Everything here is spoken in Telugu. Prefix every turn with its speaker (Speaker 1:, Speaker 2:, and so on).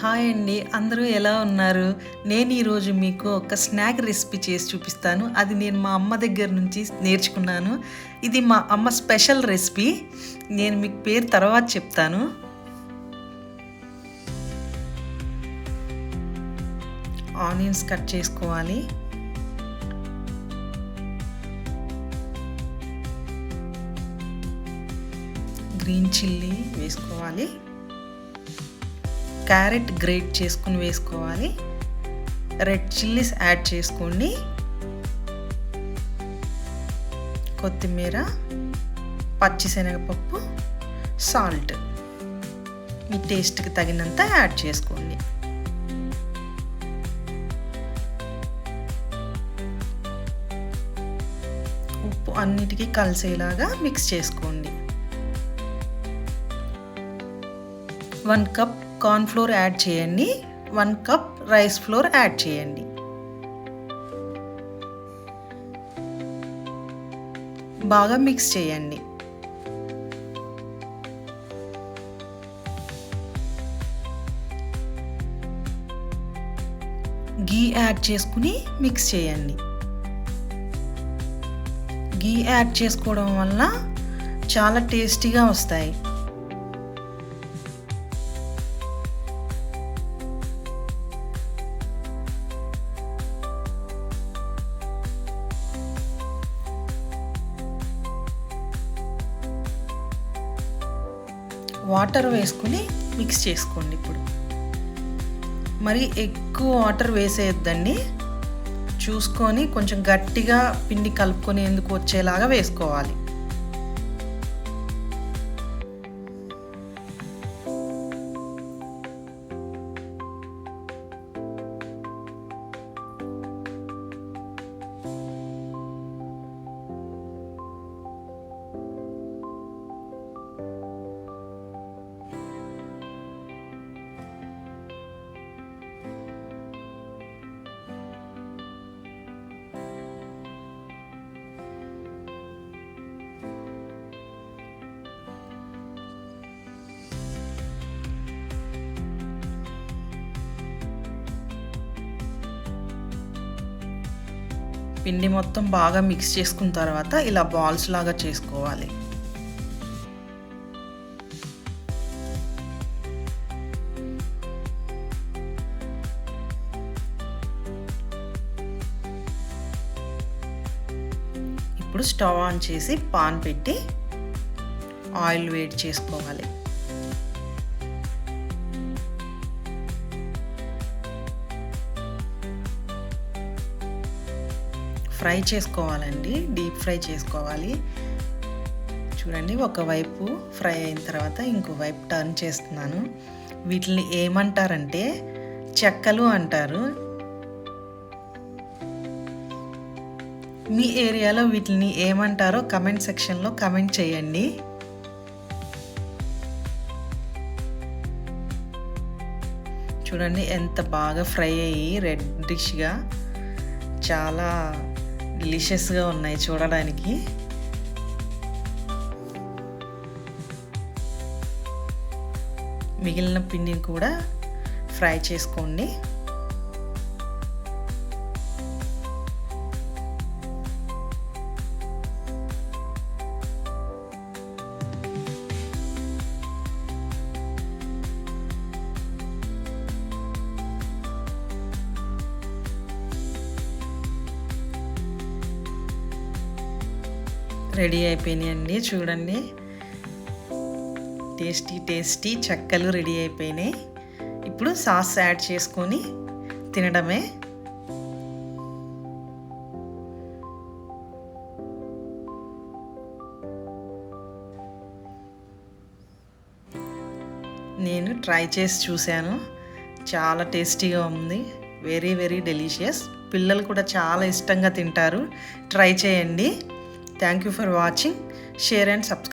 Speaker 1: హాయ్ అండి అందరూ ఎలా ఉన్నారు? నేను ఈరోజు మీకు ఒక స్నాక్ రెసిపీ చేసి చూపిస్తాను. అది నేను మా అమ్మ దగ్గర నుంచి నేర్చుకున్నాను. ఇది మా అమ్మ స్పెషల్ రెసిపీ. నేను మీకు పేరు తర్వాత చెప్తాను. ఆనియన్స్ కట్ చేసుకోవాలి. గ్రీన్ చిల్లీ వేసుకోవాలి. క్యారెట్ గ్రేట్ చేసుకుని వేసుకోవాలి. రెడ్ చిల్లీస్ యాడ్ చేసుకోండి. కొత్తిమీర పచ్చిశనగపప్పు సాల్ట్. మీ టేస్ట్కి తగినంత యాడ్ చేసుకోండి. ఉప్పు అన్నిటికీ కలిసేలాగా మిక్స్ చేసుకోండి. One cup corn flour add చేయండి. One cup rice flour add చేయండి. బాగా మిక్స్ చేయండి. గీ యాడ్ చేసుకుని మిక్స్ చేయండి. గీ యాడ్ చేసుకోవడం వల్ల చాలా టేస్టీగా వస్తాయి. వాటర్ వేసుకుని మిక్స్ చేసుకోండి ఇప్పుడు. మరి ఎక్కువ వాటర్ వేసేయద్దండి. చూసుకొని కొంచెం గట్టిగా పిండి కలుపుకునేందుకు వచ్చేలాగా వేసుకోవాలి. పిండి మొత్తం బాగా మిక్స్ చేసుకున్న తర్వాత ఇలా బాల్స్ లాగా చేసుకోవాలి. ఇప్పుడు స్టవ్ ఆన్ చేసి పాన్ పెట్టి ఆయిల్ వేడి చేసుకోవాలి. ఫ్రై చేసుకోవాలండి. డీప్ ఫ్రై చేసుకోవాలి. చూడండి ఒకవైపు ఫ్రై అయిన తర్వాత ఇంకో వైపు టర్న్ చేస్తున్నాను. వీటిని ఏమంటారంటే చెక్కలు అంటారు. మీ ఏరియాలో వీటిని ఏమంటారో కమెంట్ సెక్షన్లో కమెంట్ చేయండి. చూడండి ఎంత బాగా ఫ్రై అయ్యి రెడ్డిష్గా చాలా డిలీషియస్గా ఉన్నాయి చూడడానికి. మిగిలిన పిండిని కూడా ఫ్రై చేసుకోండి. రెడీ అయిపోయినాయండి చూడండి. టేస్టీ టేస్టీ చెక్కలు రెడీ అయిపోయినాయి. ఇప్పుడు సాస్ యాడ్ చేసుకొని తినడమే. నేను ట్రై చేసి చూశాను. చాలా టేస్టీగా ఉంది. Very very delicious. పిల్లలు కూడా చాలా ఇష్టంగా తింటారు. ట్రై చేయండి. Thank you for watching share and subscribe